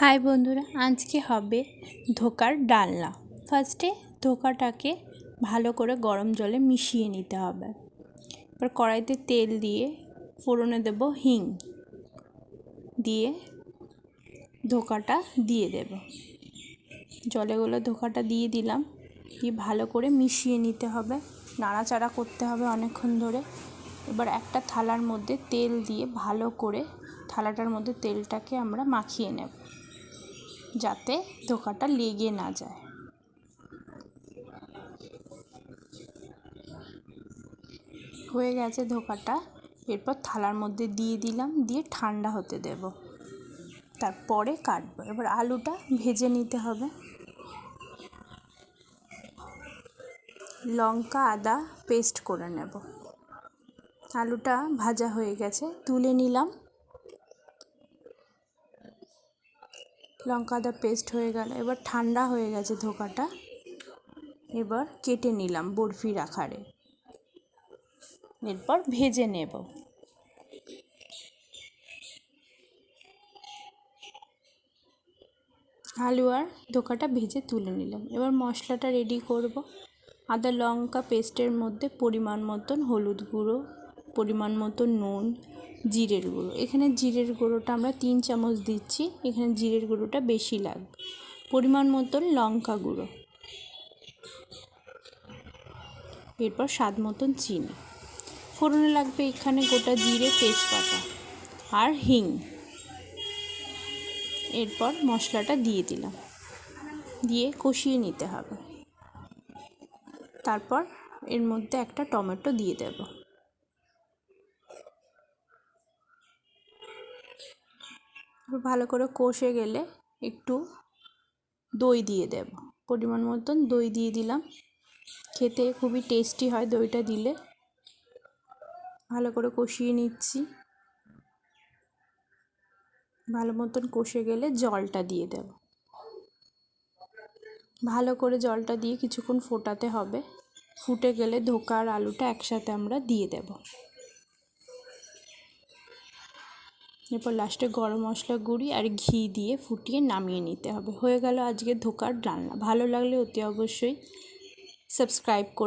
High বন্ধুরা, আজকে হবে ধোকার ডালনা। ফার্স্টে ধোকাটাকে ভালো করে গরম জলে মিশিয়ে নিতে হবে। এবার কড়াইতে তেল দিয়ে ফোড়নে দেব হিং। দিয়ে ধোকাটা দিয়ে দেব। জলে গুলো ধোকাটা দিয়ে দিলাম। দিয়ে ভালো করে মিশিয়ে নিতে হবে। নাড়াচাড়া করতে হবে অনেকক্ষণ ধরে। এবার একটা থালার মধ্যে তেল দিয়ে ভালো করে থালাটার মধ্যে তেলটাকে আমরা মাখিয়ে নেব। যাতে ধোকাটা লেগে না যায়। হয়ে গেছে ধোকাটা। এরপর থালার মধ্যে দিয়ে দিলাম, দিয়ে ঠান্ডা হতে দেব। তারপরে কাটবো। এবার আলুটা ভেজে নিতে হবে। লঙ্কা, আদা পেস্ট করে নেব। আলুটা ভাজা হয়ে গেছে, তুলে নিলাম। লঙ্কা আদা পেস্ট হয়ে গেল। এবার ঠান্ডা হয়ে গেছে ধোকাটা। এবার কেটে নিলাম বরফির আকারে। এরপর ভেজে নেব। আলু আর ধোকাটা ভেজে তুলে নিলাম। এবার মশলাটা রেডি করব। আদা লঙ্কা পেস্টের মধ্যে পরিমাণ মতন হলুদ গুঁড়ো পরিমাণ মতো নুন, জিরের গুঁড়ো। এখানে জিরের গুঁড়োটা আমরা তিন চামচ দিচ্ছি। এখানে জিরের গুঁড়োটা বেশি লাগবে। পরিমাণ মতন লঙ্কা গুঁড়ো। এরপর স্বাদ মতন চিনি। ফোড়নে লাগবে এখানে গোটা জিরে, তেজপাতা আর হিং। এরপর মশলাটা দিয়ে দিলাম। দিয়ে কষিয়ে নিতে হবে। তারপর এর মধ্যে একটা টমেটো দিয়ে দেবো। ভালো করে কষে গেলে একটু দই দিয়ে দেব। পরিমাণ মতন দই দিয়ে দিলাম। খেতে খুবই টেস্টি হয় দইটা দিলে। ভালো করে কষিয়ে নিচ্ছি। ভালো মতন কষে গেলে জলটা দিয়ে দেব। ভালো করে জলটা দিয়ে কিছুক্ষণ ফোটাতে হবে। ফুটে গেলে ধোকা আর আলুটা একসাথে আমরা দিয়ে দেব। এরপর লাস্টে গরম মশলা গুঁড়ি আর ঘি দিয়ে ফুটিয়ে নামিয়ে নিতে হবে। হয়ে গেল আজকে ধোকার রান্না। ভালো লাগলে অতি অবশ্যই সাবস্ক্রাইব করে।